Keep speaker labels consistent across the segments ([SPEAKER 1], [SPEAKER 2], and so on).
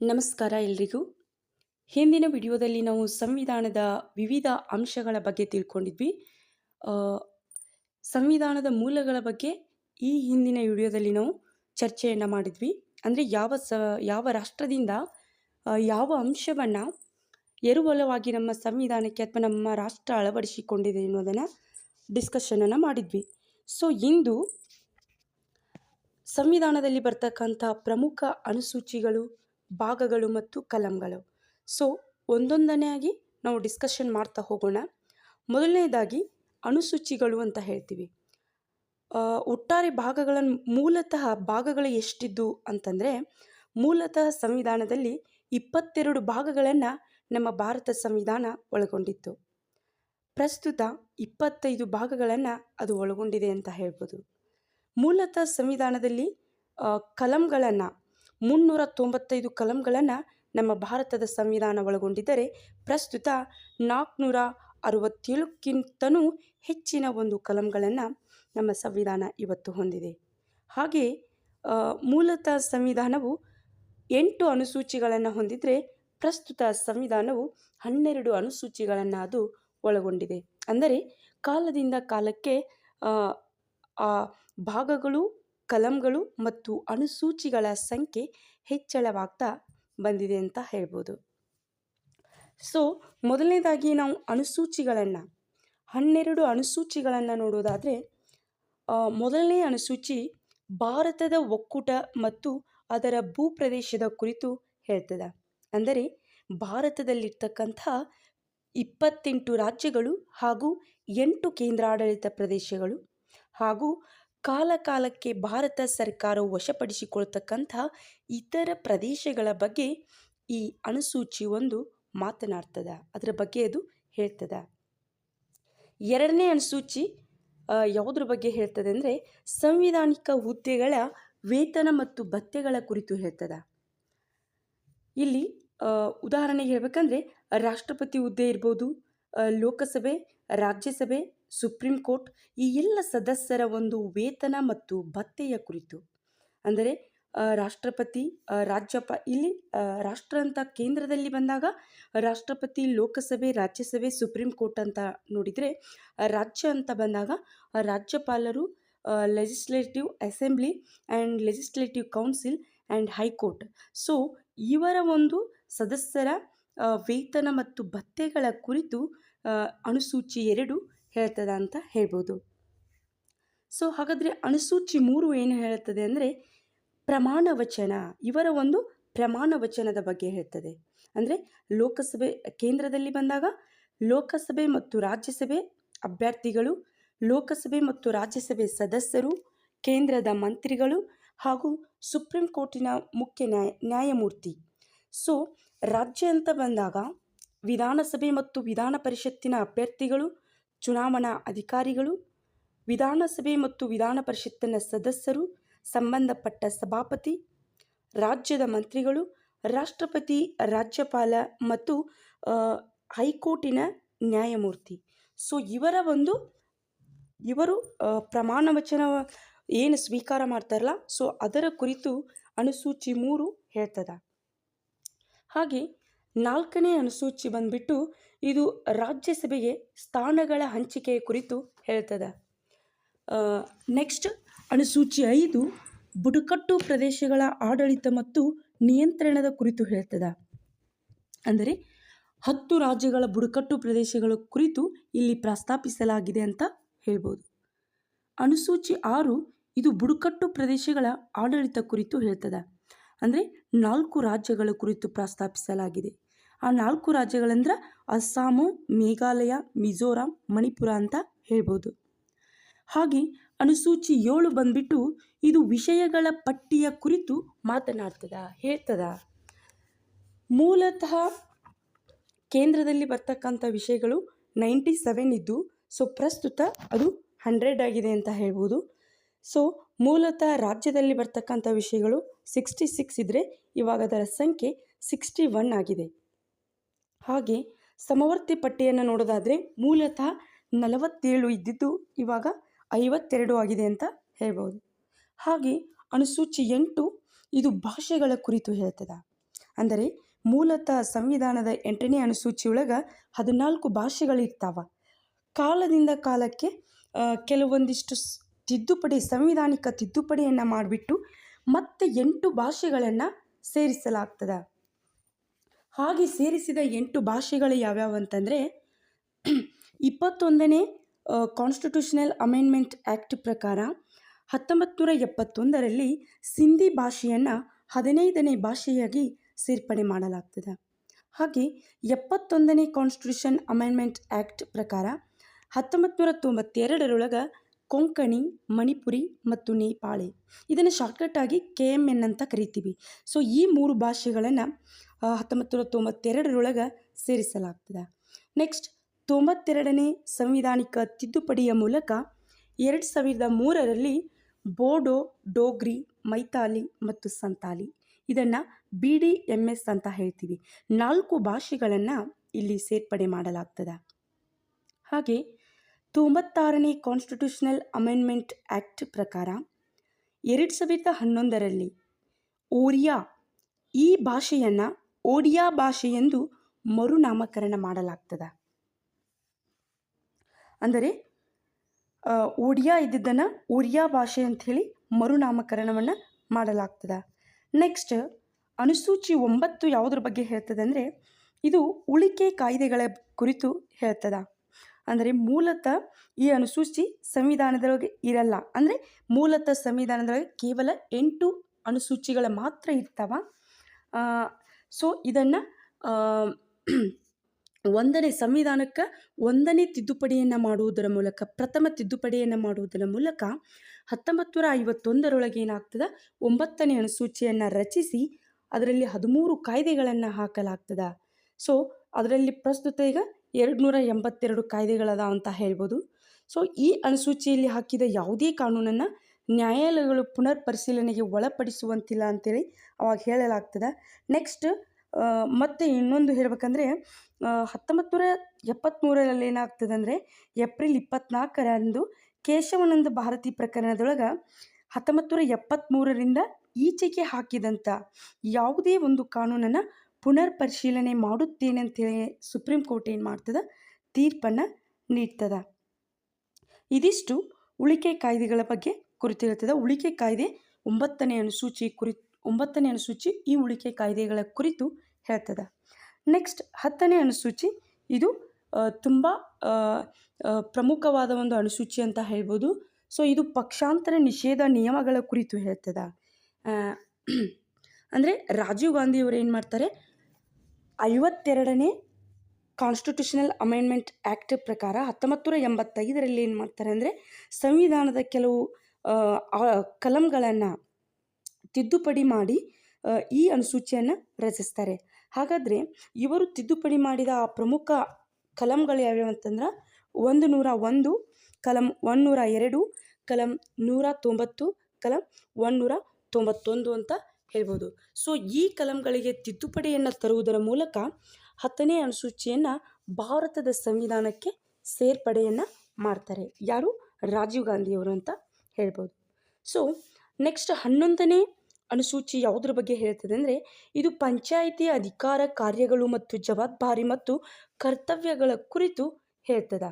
[SPEAKER 1] ನಮಸ್ಕಾರ ಎಲ್ರಿಗೂ. ಹಿಂದಿನ ವಿಡಿಯೋದಲ್ಲಿ ನಾವು ಸಂವಿಧಾನದ ವಿವಿಧ ಅಂಶಗಳ ಬಗ್ಗೆ ತಿಳ್ಕೊಂಡಿದ್ವಿ. ಸಂವಿಧಾನದ ಮೂಲಗಳ ಬಗ್ಗೆ ಈ ಹಿಂದಿನ ವಿಡಿಯೋದಲ್ಲಿ ನಾವು ಚರ್ಚೆಯನ್ನು ಮಾಡಿದ್ವಿ. ಅಂದರೆ ಯಾವ ಸ, ಯಾವ ರಾಷ್ಟ್ರದಿಂದ ಯಾವ ಅಂಶವನ್ನು ಎರವಲವಾಗಿ ನಮ್ಮ ಸಂವಿಧಾನಕ್ಕೆ ಅಥವಾ ನಮ್ಮ ರಾಷ್ಟ್ರ ಅಳವಡಿಸಿಕೊಂಡಿದೆ ಅನ್ನೋದನ್ನು ಡಿಸ್ಕಷನನ್ನು ಮಾಡಿದ್ವಿ. ಸೊ ಇಂದು ಸಂವಿಧಾನದಲ್ಲಿ ಬರ್ತಕ್ಕಂಥ ಪ್ರಮುಖ ಅನುಸೂಚಿಗಳು ಭಾಗಗಳು ಮತ್ತು ಕಲಂಗಳು. ಸೊ ಆಗಿ ನಾವು ಡಿಸ್ಕಷನ್ ಮಾಡ್ತಾ ಹೋಗೋಣ. ಮೊದಲನೇದಾಗಿ ಅನುಸೂಚಿಗಳು ಅಂತ ಹೇಳ್ತೀವಿ. ಒಟ್ಟಾರೆ ಭಾಗಗಳನ್ನು ಮೂಲತಃ ಭಾಗಗಳು ಎಷ್ಟಿದ್ದು ಅಂತಂದರೆ, ಮೂಲತಃ ಸಂವಿಧಾನದಲ್ಲಿ ಇಪ್ಪತ್ತೆರಡು ಭಾಗಗಳನ್ನು ನಮ್ಮ ಭಾರತ ಸಂವಿಧಾನ ಒಳಗೊಂಡಿತ್ತು. ಪ್ರಸ್ತುತ ಇಪ್ಪತ್ತೈದು ಭಾಗಗಳನ್ನು ಅದು ಒಳಗೊಂಡಿದೆ ಅಂತ ಹೇಳ್ಬೋದು. ಮೂಲತಃ ಸಂವಿಧಾನದಲ್ಲಿ ಕಲಂಗಳನ್ನು ಮುನ್ನೂರ ತೊಂಬತ್ತೈದು ಕಲಂಗಳನ್ನು ನಮ್ಮ ಭಾರತದ ಸಂವಿಧಾನ ಒಳಗೊಂಡಿದ್ದರೆ ಪ್ರಸ್ತುತ ನಾಲ್ಕುನೂರ ಅರವತ್ತೇಳಕ್ಕಿಂತನೂ ಹೆಚ್ಚಿನ ಒಂದು ಕಲಂಗಳನ್ನು ನಮ್ಮ ಸಂವಿಧಾನ ಇವತ್ತು ಹೊಂದಿದೆ. ಹಾಗೆ ಮೂಲತಃ ಸಂವಿಧಾನವು ಎಂಟು ಅನುಸೂಚಿಗಳನ್ನು ಹೊಂದಿದರೆ ಪ್ರಸ್ತುತ ಸಂವಿಧಾನವು ಹನ್ನೆರಡು ಅನುಸೂಚಿಗಳನ್ನು ಅದು ಒಳಗೊಂಡಿದೆ. ಅಂದರೆ ಕಾಲದಿಂದ ಕಾಲಕ್ಕೆ ಆ ಭಾಗಗಳು ಕಲಂಗಳು ಮತ್ತು ಅನುಸೂಚಿಗಳ ಸಂಖ್ಯೆ ಹೆಚ್ಚಳವಾಗ್ತಾ ಬಂದಿದೆ ಅಂತ ಹೇಳ್ಬೋದು. ಸೊ, ಮೊದಲನೇದಾಗಿ ನಾವು ಅನುಸೂಚಿಗಳನ್ನು ಹನ್ನೆರಡು ಅನುಸೂಚಿಗಳನ್ನು ನೋಡೋದಾದರೆ ಮೊದಲನೇ ಅನುಸೂಚಿ ಭಾರತದ ಒಕ್ಕೂಟ ಮತ್ತು ಅದರ ಭೂಪ್ರದೇಶದ ಕುರಿತು ಹೇಳ್ತದೆ. ಅಂದರೆ, ಭಾರತದಲ್ಲಿರ್ತಕ್ಕಂಥ ಇಪ್ಪತ್ತೆಂಟು ರಾಜ್ಯಗಳು ಹಾಗೂ ಎಂಟು ಕೇಂದ್ರಾಡಳಿತ ಪ್ರದೇಶಗಳು ಹಾಗೂ ಕಾಲಕಾಲಕ್ಕೆ ಭಾರತ ಸರ್ಕಾರವು ವಶಪಡಿಸಿಕೊಳ್ತಕ್ಕಂಥ ಇತರ ಪ್ರದೇಶಗಳ ಬಗ್ಗೆ ಈ ಅನುಸೂಚಿ ಒಂದು ಮಾತನಾಡ್ತದ. ಅದರ ಬಗ್ಗೆ ಅದು ಹೇಳ್ತದ. ಎರಡನೇ ಅನುಸೂಚಿ ಯಾವುದ್ರ ಬಗ್ಗೆ ಹೇಳ್ತದೆ ಅಂದರೆ ಸಂವಿಧಾನಿಕ ಹುದ್ದೆಗಳ ವೇತನ ಮತ್ತು ಭತ್ಯೆಗಳ ಕುರಿತು ಹೇಳ್ತದ. ಇಲ್ಲಿ ಉದಾಹರಣೆಗೆ ಹೇಳ್ಬೇಕಂದ್ರೆ ರಾಷ್ಟ್ರಪತಿ ಹುದ್ದೆ ಇರ್ಬೋದು ಲೋಕಸಭೆ, ರಾಜ್ಯಸಭೆ ಸುಪ್ರೀಂ ಕೋರ್ಟ್ ಈ ಎಲ್ಲ ಸದಸ್ಯರ ಒಂದು ವೇತನ ಮತ್ತು ಭತ್ತೆಯ ಕುರಿತು. ಅಂದರೆ ರಾಷ್ಟ್ರಪತಿ ರಾಜ್ಯಪ, ಇಲ್ಲಿ ರಾಷ್ಟ್ರ ಅಂತ ಕೇಂದ್ರದಲ್ಲಿ ಬಂದಾಗ, ರಾಷ್ಟ್ರಪತಿ ಲೋಕಸಭೆ, ರಾಜ್ಯಸಭೆ, ಸುಪ್ರೀಂ ಕೋರ್ಟ್ ಅಂತ ನೋಡಿದರೆ, ರಾಜ್ಯ ಅಂತ ಬಂದಾಗ, ರಾಜ್ಯಪಾಲರು legislative assembly and legislative council and high court so ಇವರ ಒಂದು ಸದಸ್ಯರ ವೇತನ ಮತ್ತು ಭತ್ತೆಗಳ ಕುರಿತು ಅನುಸೂಚಿ ಎರಡು ಹೇಳ್ತದ ಅಂತ ಹೇಳ್ಬೋದು. ಸೊ ಹಾಗಾದರೆ ಅನುಸೂಚಿ ಮೂರು ಏನು ಹೇಳುತ್ತದೆ ಅಂದರೆ ಪ್ರಮಾಣ ವಚನ, ಇವರ ಒಂದು ಪ್ರಮಾಣ ವಚನದ ಬಗ್ಗೆ ಹೇಳ್ತದೆ. ಅಂದರೆ ಲೋಕಸಭೆ, ಕೇಂದ್ರದಲ್ಲಿ ಬಂದಾಗ ಲೋಕಸಭೆ ಮತ್ತು ರಾಜ್ಯಸಭೆ ಅಭ್ಯರ್ಥಿಗಳು, ಲೋಕಸಭೆ ಮತ್ತು ರಾಜ್ಯಸಭೆ ಸದಸ್ಯರು, ಕೇಂದ್ರದ ಮಂತ್ರಿಗಳು ಹಾಗೂ ಸುಪ್ರೀಂ ಕೋರ್ಟಿನ ಮುಖ್ಯ ನ್ಯಾಯ ನ್ಯಾಯಮೂರ್ತಿ. ಸೊ ರಾಜ್ಯ ಅಂತ ಬಂದಾಗ ವಿಧಾನಸಭೆ ಮತ್ತು ವಿಧಾನ ಪರಿಷತ್ತಿನ ಅಭ್ಯರ್ಥಿಗಳು ಚುನಾವಣಾ ಅಧಿಕಾರಿಗಳು, ವಿಧಾನಸಭೆ ಮತ್ತು ವಿಧಾನ ಪರಿಷತ್ತಿನ ಸದಸ್ಯರು, ಸಂಬಂಧಪಟ್ಟ ಸಭಾಪತಿ, ರಾಜ್ಯದ ಮಂತ್ರಿಗಳು, ರಾಷ್ಟ್ರಪತಿ, ರಾಜ್ಯಪಾಲ ಮತ್ತು ಹೈಕೋರ್ಟಿನ ನ್ಯಾಯಮೂರ್ತಿ. ಸೊ, ಇವರ ಒಂದು, ಇವರು ಪ್ರಮಾಣ ವಚನ ಏನು ಸ್ವೀಕಾರ ಮಾಡ್ತಾರಲ್ಲ, ಸೊ, ಅದರ ಕುರಿತು ಅನುಸೂಚಿ ಮೂರು ಹೇಳ್ತದ. ಹಾಗೆ ನಾಲ್ಕನೇ ಅನುಸೂಚಿ ಬಂದ್ಬಿಟ್ಟು ಇದು ರಾಜ್ಯಸಭೆಗೆ ಸ್ಥಾನಗಳ ಹಂಚಿಕೆಯ ಕುರಿತು ಹೇಳ್ತದೆ. ನೆಕ್ಸ್ಟ್ ಅನುಸೂಚಿ ಐದು ಬುಡಕಟ್ಟು ಪ್ರದೇಶಗಳ ಆಡಳಿತ ಮತ್ತು ನಿಯಂತ್ರಣದ ಕುರಿತು ಹೇಳ್ತದೆ. ಅಂದರೆ ಹತ್ತು ರಾಜ್ಯಗಳ ಬುಡಕಟ್ಟು ಪ್ರದೇಶಗಳ ಕುರಿತು ಇಲ್ಲಿ ಪ್ರಸ್ತಾಪಿಸಲಾಗಿದೆ ಅಂತ ಹೇಳ್ಬೋದು. ಅನುಸೂಚಿ ಆರು ಇದು ಬುಡಕಟ್ಟು ಪ್ರದೇಶಗಳ ಆಡಳಿತ ಕುರಿತು ಹೇಳ್ತದೆ. ಅಂದರೆ ನಾಲ್ಕು ರಾಜ್ಯಗಳ ಕುರಿತು ಪ್ರಸ್ತಾಪಿಸಲಾಗಿದೆ. ಆ ನಾಲ್ಕು ರಾಜ್ಯಗಳಂದ್ರೆ ಅಸ್ಸಾಮು ಮೇಘಾಲಯ, ಮಿಜೋರಾಂ, ಮಣಿಪುರ ಅಂತ ಹೇಳ್ಬೋದು. ಹಾಗೆ ಅನುಸೂಚಿ ಏಳು ಬಂದ್ಬಿಟ್ಟು ಇದು ವಿಷಯಗಳ ಪಟ್ಟಿಯ ಕುರಿತು ಮಾತನಾಡ್ತದ, ಹೇಳ್ತದ. ಮೂಲತಃ ಕೇಂದ್ರದಲ್ಲಿ ಬರ್ತಕ್ಕಂಥ ವಿಷಯಗಳು ನೈಂಟಿ ಸೆವೆನ್ ಇದ್ದು, ಸೊ ಪ್ರಸ್ತುತ ಅದು ಹಂಡ್ರೆಡ್ ಆಗಿದೆ ಅಂತ ಹೇಳ್ಬೋದು. ಸೊ ಮೂಲತಃ ರಾಜ್ಯದಲ್ಲಿ ಬರ್ತಕ್ಕಂಥ ವಿಷಯಗಳು ಸಿಕ್ಸ್ಟಿ ಸಿಕ್ಸ್ ಇದ್ದರೆ ಇವಾಗ ಅದರ ಸಂಖ್ಯೆ ಸಿಕ್ಸ್ಟಿ ಒನ್ ಆಗಿದೆ. ಹಾಗೆ ಸಮವರ್ತಿ ಪಟ್ಟಿಯನ್ನು ನೋಡೋದಾದರೆ ಮೂಲತಃ ನಲವತ್ತೇಳು ಇದ್ದಿದ್ದು ಇವಾಗ ಐವತ್ತೆರಡು ಆಗಿದೆ ಅಂತ ಹೇಳ್ಬೋದು. ಹಾಗೆ ಅನುಸೂಚಿ ಎಂಟು ಇದು ಭಾಷೆಗಳ ಕುರಿತು ಹೇಳ್ತದೆ. ಅಂದರೆ ಮೂಲತಃ ಸಂವಿಧಾನದ ಎಂಟನೇ ಅನುಸೂಚಿಯೊಳಗೆ ಹದಿನಾಲ್ಕು ಭಾಷೆಗಳಿರ್ತಾವ ಕಾಲದಿಂದ ಕಾಲಕ್ಕೆ ಕೆಲವೊಂದಿಷ್ಟು ತಿದ್ದುಪಡಿ, ಸಂವಿಧಾನಿಕ ತಿದ್ದುಪಡಿಯನ್ನು ಮಾಡಿಬಿಟ್ಟು ಮತ್ತೆ ಎಂಟು ಭಾಷೆಗಳನ್ನು ಸೇರಿಸಲಾಗ್ತದೆ. ಹಾಗೆ ಸೇರಿಸಿದ ಎಂಟು ಭಾಷೆಗಳು ಯಾವ್ಯಾವು ಅಂತಂದರೆ, ಇಪ್ಪತ್ತೊಂದನೇ ಕಾನ್ಸ್ಟಿಟ್ಯೂಷನಲ್ ಅಮೆಂಡ್ಮೆಂಟ್ ಆ್ಯಕ್ಟ್ ಪ್ರಕಾರ ಹತ್ತೊಂಬತ್ತು ನೂರ ಎಪ್ಪತ್ತೊಂದರಲ್ಲಿ ಸಿಂಧಿ ಭಾಷೆಯನ್ನು ಹದಿನೈದನೇ ಭಾಷೆಯಾಗಿ ಸೇರ್ಪಡೆ ಮಾಡಲಾಗ್ತದೆ. ಹಾಗೆ ಎಪ್ಪತ್ತೊಂದನೇ ಕಾನ್ಸ್ಟಿಟ್ಯೂಷನ್ ಅಮೆಂಡ್ಮೆಂಟ್ ಆ್ಯಕ್ಟ್ ಪ್ರಕಾರ ಹತ್ತೊಂಬತ್ತು ನೂರ ತೊಂಬತ್ತೆರಡರೊಳಗೆ ಕೊಂಕಣಿ, ಮಣಿಪುರಿ ಮತ್ತು ನೇಪಾಳಿ. ಇದನ್ನು ಶಾರ್ಟ್ಕಟ್ಟಾಗಿ ಕೆ ಎಂ ಎನ್ ಅಂತ ಕರಿತೀವಿ. ಸೊ ಈ ಮೂರು ಭಾಷೆಗಳನ್ನು ಹತ್ತೊಂಬತ್ತು ನೂರ ತೊಂಬತ್ತೆರಡರೊಳಗೆ ಸೇರಿಸಲಾಗ್ತದೆ. ನೆಕ್ಸ್ಟ್ ತೊಂಬತ್ತೆರಡನೇ ಸಂವಿಧಾನಿಕ ತಿದ್ದುಪಡಿಯ ಮೂಲಕ ಎರಡು ಸಾವಿರದ ಮೂರರಲ್ಲಿ ಬೋಡೋ, ಡೋಗ್ರಿ ಮೈತಾಲಿ ಮತ್ತು ಸಂತಾಲಿ ಇದನ್ನು ಬಿ ಡಿ ಎಂ ಎಸ್ ಅಂತ ಹೇಳ್ತೀವಿ. ನಾಲ್ಕು ಭಾಷೆಗಳನ್ನು ಇಲ್ಲಿ ಸೇರ್ಪಡೆ ಮಾಡಲಾಗ್ತದೆ. ಹಾಗೆ ತೊಂಬತ್ತಾರನೇ ಕಾನ್ಸ್ಟಿಟ್ಯೂಷನಲ್ ಅಮೆಂಡ್ಮೆಂಟ್ ಆ್ಯಕ್ಟ್ ಪ್ರಕಾರ ಎರಡು ಸಾವಿರದ ಹನ್ನೊಂದರಲ್ಲಿ ಓರಿಯಾ ಈ ಭಾಷೆಯನ್ನು ಓಡಿಯಾ ಭಾಷೆ ಎಂದು ಮರುನಾಮಕರಣ ಮಾಡಲಾಗ್ತದೆ. ಅಂದರೆ ಓಡಿಯಾ ಇದ್ದಿದ್ದನ್ನು ಓರಿಯಾ ಭಾಷೆ ಅಂಥೇಳಿ ಮರುನಾಮಕರಣವನ್ನು ಮಾಡಲಾಗ್ತದೆ. ನೆಕ್ಸ್ಟ್, ಅನುಸೂಚಿ ಒಂಬತ್ತು ಯಾವುದ್ರ ಬಗ್ಗೆ ಹೇಳ್ತದೆ ಅಂದರೆ, ಇದು ಉಳಿಕೆ ಕಾಯ್ದೆಗಳ ಕುರಿತು ಹೇಳ್ತದೆ. ಅಂದರೆ ಮೂಲತಃ ಈ ಅನುಸೂಚಿ ಸಂವಿಧಾನದೊಳಗೆ ಇರಲ್ಲ. ಅಂದರೆ ಮೂಲತಃ ಸಂವಿಧಾನದೊಳಗೆ ಕೇವಲ ಎಂಟು ಅನುಸೂಚಿಗಳ ಮಾತ್ರ ಇರ್ತಾವ. ಸೊ ಇದನ್ನು ಒಂದನೇ ಸಂವಿಧಾನಕ್ಕೆ ಒಂದನೇ ತಿದ್ದುಪಡಿಯನ್ನು ಮಾಡುವುದರ ಮೂಲಕ, ಪ್ರಥಮ ತಿದ್ದುಪಡಿಯನ್ನು ಮಾಡುವುದರ ಮೂಲಕ ಹತ್ತೊಂಬತ್ತು ನೂರ ಐವತ್ತೊಂದರೊಳಗೆ ಏನಾಗ್ತದೆ? ಒಂಬತ್ತನೇ ಅನುಸೂಚಿಯನ್ನು ರಚಿಸಿ ಅದರಲ್ಲಿ ಹದಿಮೂರು ಕಾಯ್ದೆಗಳನ್ನು ಹಾಕಲಾಗ್ತದೆ. ಸೊ ಅದರಲ್ಲಿ ಪ್ರಸ್ತುತ ಈಗ ಎರಡು ನೂರ ಎಂಬತ್ತೆರಡು ಕಾಯ್ದೆಗಳದ ಅಂತ ಹೇಳ್ಬೋದು. ಸೊ ಈ ಅನುಸೂಚಿಯಲ್ಲಿ ಹಾಕಿದ ಯಾವುದೇ ಕಾನೂನನ್ನು ನ್ಯಾಯಾಲಯಗಳು ಪುನರ್ ಪರಿಶೀಲನೆಗೆ ಒಳಪಡಿಸುವಂತಿಲ್ಲ ಅಂತೇಳಿ ಅವಾಗ ಹೇಳಲಾಗ್ತದೆ. ನೆಕ್ಸ್ಟ್ ಮತ್ತು ಇನ್ನೊಂದು ಹೇಳ್ಬೇಕಂದ್ರೆ ಹತ್ತೊಂಬತ್ತು ನೂರ ಎಪ್ಪತ್ತ್ಮೂರರಲ್ಲಿ ಏನಾಗ್ತದೆ ಅಂದರೆ ಏಪ್ರಿಲ್ ಇಪ್ಪತ್ತ್ನಾಲ್ಕರಂದು ಕೇಶವಾನಂದ ಭಾರತಿ ಪ್ರಕರಣದೊಳಗೆ ಹತ್ತೊಂಬತ್ತು ನೂರ ಎಪ್ಪತ್ತ್ಮೂರರಿಂದ ಈಚೆಗೆ ಹಾಕಿದಂಥ ಯಾವುದೇ ಒಂದು ಕಾನೂನನ್ನು ಪುನರ್ ಪರಿಶೀಲನೆ ಮಾಡುತ್ತೇನೆ ಅಂತೇಳಿ ಸುಪ್ರೀಂ ಕೋರ್ಟ್ ಏನು ಮಾಡ್ತದ? ತೀರ್ಪನ್ನು ನೀಡ್ತದ. ಇದಿಷ್ಟು ಉಳಿಕೆ ಕಾಯ್ದೆಗಳ ಬಗ್ಗೆ ಕುರಿತಿರುತ್ತದೆ. ಉಳಿಕೆ ಕಾಯ್ದೆ ಒಂಬತ್ತನೇ ಅನುಸೂಚಿ ಕುರಿ, ಒಂಬತ್ತನೇ ಅನುಸೂಚಿ ಈ ಉಳಿಕೆ ಕಾಯ್ದೆಗಳ ಕುರಿತು ಹೇಳ್ತದೆ. ನೆಕ್ಸ್ಟ್ ಹತ್ತನೇ ಅನುಸೂಚಿ ಇದು ತುಂಬ ಪ್ರಮುಖವಾದ ಒಂದು ಅನುಸೂಚಿ ಅಂತ ಹೇಳ್ಬೋದು. ಸೊ, ಇದು ಪಕ್ಷಾಂತರ ನಿಷೇಧ ನಿಯಮಗಳ ಕುರಿತು ಹೇಳ್ತದೆ. ಅಂದರೆ ರಾಜೀವ್ ಗಾಂಧಿಯವರು ಏನು ಮಾಡ್ತಾರೆ? ಐವತ್ತೆರಡನೇ ಕಾನ್ಸ್ಟಿಟ್ಯೂಷನಲ್ ಅಮೆಂಡ್ಮೆಂಟ್ ಆ್ಯಕ್ಟ್ ಪ್ರಕಾರ ಹತ್ತೊಂಬತ್ತು ನೂರ ಎಂಬತ್ತೈದರಲ್ಲಿ ಏನು ಮಾಡ್ತಾರೆ ಅಂದರೆ ಸಂವಿಧಾನದ ಕೆಲವು ಕಲಂಗಳನ್ನು ತಿದ್ದುಪಡಿ ಮಾಡಿ ಈ ಅನುಸೂಚಿಯನ್ನು ರಚಿಸ್ತಾರೆ. ಹಾಗಾದರೆ ಇವರು ತಿದ್ದುಪಡಿ ಮಾಡಿದ ಆ ಪ್ರಮುಖ ಕಲಂಗಳು ಯಾವ್ಯಾವು ಅಂತಂದ್ರೆ ಒಂದು ನೂರ ಒಂದು, ಕಲಂ ಒಂದುನೂರ ಎರಡು, ಕಲಂ ನೂರ ತೊಂಬತ್ತು, ಕಲಂ ಒಂದುನೂರ ತೊಂಬತ್ತೊಂದು ಅಂತ ಹೇಳ್ಬೋದು. ಸೊ ಈ ಕಲಂಗಳಿಗೆ ತಿದ್ದುಪಡಿಯನ್ನು ತರುವುದರ ಮೂಲಕ ಹತ್ತನೇ ಅನುಸೂಚಿಯನ್ನು ಭಾರತದ ಸಂವಿಧಾನಕ್ಕೆ ಸೇರ್ಪಡೆಯನ್ನು ಮಾಡ್ತಾರೆ. ಯಾರು? ರಾಜೀವ್ ಗಾಂಧಿಯವರು ಅಂತ ಹೇಳ್ಬೋದು. ಸೊ ನೆಕ್ಸ್ಟ್ ಹನ್ನೊಂದನೇ ಅನುಸೂಚಿ ಯಾವುದ್ರ ಬಗ್ಗೆ ಹೇಳ್ತದೆ ಅಂದರೆ, ಇದು ಪಂಚಾಯಿತಿ ಅಧಿಕಾರ ಕಾರ್ಯಗಳು ಮತ್ತು ಜವಾಬ್ದಾರಿ ಮತ್ತು ಕರ್ತವ್ಯಗಳ ಕುರಿತು ಹೇಳ್ತದೆ.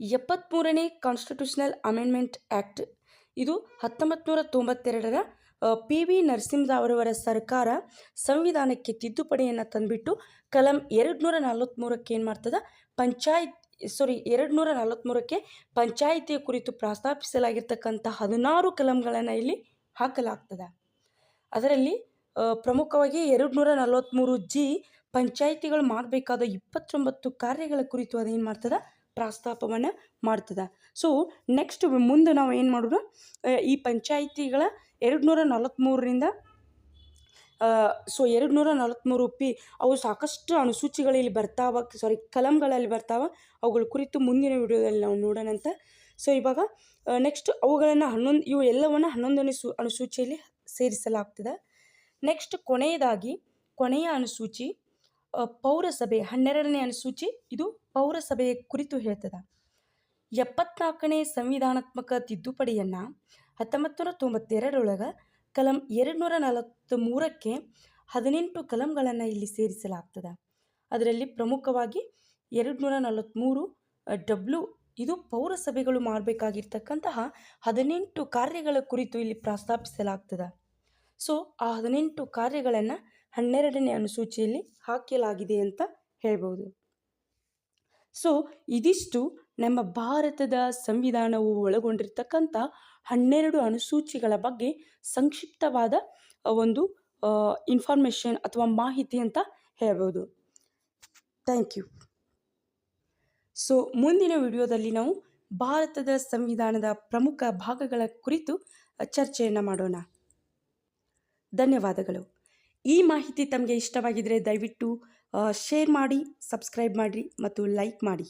[SPEAKER 1] ಎಪ್ಪತ್ತ್ಮೂರನೇ ಕಾನ್ಸ್ಟಿಟ್ಯೂಷನಲ್ ಅಮೆಂಡ್ಮೆಂಟ್ ಆ್ಯಕ್ಟ್ ಇದು ಹತ್ತೊಂಬತ್ತು ನೂರ ತೊಂಬತ್ತೆರಡರ ಪಿ ವಿ ನರಸಿಂಹರಾವ್ರವರ ಸರ್ಕಾರ ಸಂವಿಧಾನಕ್ಕೆ ತಿದ್ದುಪಡಿಯನ್ನು ತಂದುಬಿಟ್ಟು ಕಲಂ ಎರಡು ನೂರ ನಲವತ್ತ್ಮೂರಕ್ಕೆ ಏನು ಮಾಡ್ತದೆ? ಪಂಚಾಯತ್ ಸಾರಿ ಎರಡು ನೂರ ನಲವತ್ತ್ಮೂರಕ್ಕೆ ಪಂಚಾಯಿತಿಯ ಕುರಿತು ಪ್ರಸ್ತಾಪಿಸಲಾಗಿರ್ತಕ್ಕಂಥ ಹದಿನಾರು ಕಲಂಗಳನ್ನು ಇಲ್ಲಿ ಹಾಕಲಾಗ್ತದೆ. ಅದರಲ್ಲಿ ಪ್ರಮುಖವಾಗಿ ಎರಡು ನೂರ ನಲವತ್ತ್ಮೂರು ಜಿ ಪಂಚಾಯಿತಿಗಳು ಮಾಡಬೇಕಾದ ಇಪ್ಪತ್ತೊಂಬತ್ತು ಕಾರ್ಯಗಳ ಕುರಿತು ಅದೇನು ಮಾಡ್ತದೆ? ಪ್ರಸ್ತಾಪವನ್ನು ಮಾಡ್ತದೆ. ಸೊ ನೆಕ್ಸ್ಟ್ ಮುಂದೆ ನಾವು ಏನು ಮಾಡೋದು? ಈ ಪಂಚಾಯಿತಿಗಳ ಎರಡು ನೂರ ನಲವತ್ತ್ಮೂರರಿಂದ ಸೊ ಎರಡು ನೂರ ನಲವತ್ತ್ಮೂರು ಪಿ, ಅವು ಸಾಕಷ್ಟು ಅನುಸೂಚಿಗಳಲ್ಲಿ ಬರ್ತಾವ ಸಾರಿ ಕಲಂಗಳಲ್ಲಿ ಬರ್ತಾವ. ಅವುಗಳ ಕುರಿತು ಮುಂದಿನ ವಿಡಿಯೋದಲ್ಲಿ ನಾವು ನೋಡೋಣಂತ ಸೊ ಇವಾಗ ನೆಕ್ಸ್ಟ್ ಅವುಗಳನ್ನು ಹನ್ನೊಂದು, ಇವು ಎಲ್ಲವನ್ನು ಹನ್ನೊಂದನೇ ಸು ಅನುಸೂಚಿಯಲ್ಲಿ ಸೇರಿಸಲಾಗ್ತದೆ. ನೆಕ್ಸ್ಟ್ ಕೊನೆಯದಾಗಿ, ಕೊನೆಯ ಅನುಸೂಚಿ ಪೌರಸಭೆ, ಹನ್ನೆರಡನೇ ಅನುಸೂಚಿ, ಇದು ಪೌರಸಭೆಯ ಕುರಿತು ಹೇಳ್ತದ. ಎಪ್ಪತ್ನಾಲ್ಕನೇ ಸಂವಿಧಾನಾತ್ಮಕ ತಿದ್ದುಪಡಿಯನ್ನು ಹತ್ತೊಂಬತ್ತು ನೂರ ತೊಂಬತ್ತೆರಡರೊಳಗೆ ಕಲಂ ಎರಡು ನೂರ ನಲವತ್ತ್ ಮೂರಕ್ಕೆ ಹದಿನೆಂಟು ಕಲಂಗಳನ್ನು ಇಲ್ಲಿ ಸೇರಿಸಲಾಗ್ತದ. ಅದರಲ್ಲಿ ಪ್ರಮುಖವಾಗಿ ಎರಡು ನೂರ ನಲವತ್ತ್ಮೂರು ಡಬ್ಲ್ಯೂ ಇದು ಪೌರಸಭೆಗಳು ಮಾಡಬೇಕಾಗಿರ್ತಕ್ಕಂತಹ ಹದಿನೆಂಟು ಕಾರ್ಯಗಳ ಕುರಿತು ಇಲ್ಲಿ ಪ್ರಸ್ತಾಪಿಸಲಾಗ್ತದೆ. ಸೊ, ಆ ಹದಿನೆಂಟು ಕಾರ್ಯಗಳನ್ನು ಹನ್ನೆರಡನೇ ಅನುಸೂಚಿಯಲ್ಲಿ ಹಾಕಲಾಗಿದೆ ಅಂತ ಹೇಳ್ಬೋದು ಸೊ ಇದಿಷ್ಟು ನಮ್ಮ ಭಾರತದ ಸಂವಿಧಾನವು ಒಳಗೊಂಡಿರ್ತಕ್ಕಂಥ ಹನ್ನೆರಡು ಅನುಸೂಚಿಗಳ ಬಗ್ಗೆ ಸಂಕ್ಷಿಪ್ತವಾದ ಒಂದು ಇನ್ಫಾರ್ಮೇಷನ್ ಅಥವಾ ಮಾಹಿತಿ ಅಂತ ಹೇಳ್ಬೋದು. ಥ್ಯಾಂಕ್ ಯು ಸೊ ಮುಂದಿನ ವಿಡಿಯೋದಲ್ಲಿ ನಾವು ಭಾರತದ ಸಂವಿಧಾನದ ಪ್ರಮುಖ ಭಾಗಗಳ ಕುರಿತು ಚರ್ಚೆಯನ್ನು ಮಾಡೋಣ. ಧನ್ಯವಾದಗಳು. ಈ ಮಾಹಿತಿ ತಮಗೆ ಇಷ್ಟವಾಗಿದ್ದರೆ ದಯವಿಟ್ಟು ಶೇರ್ ಮಾಡಿ ಸಬ್ಸ್ಕ್ರೈಬ್ ಮಾಡಿರಿ ಮತ್ತು ಲೈಕ್ ಮಾಡಿ.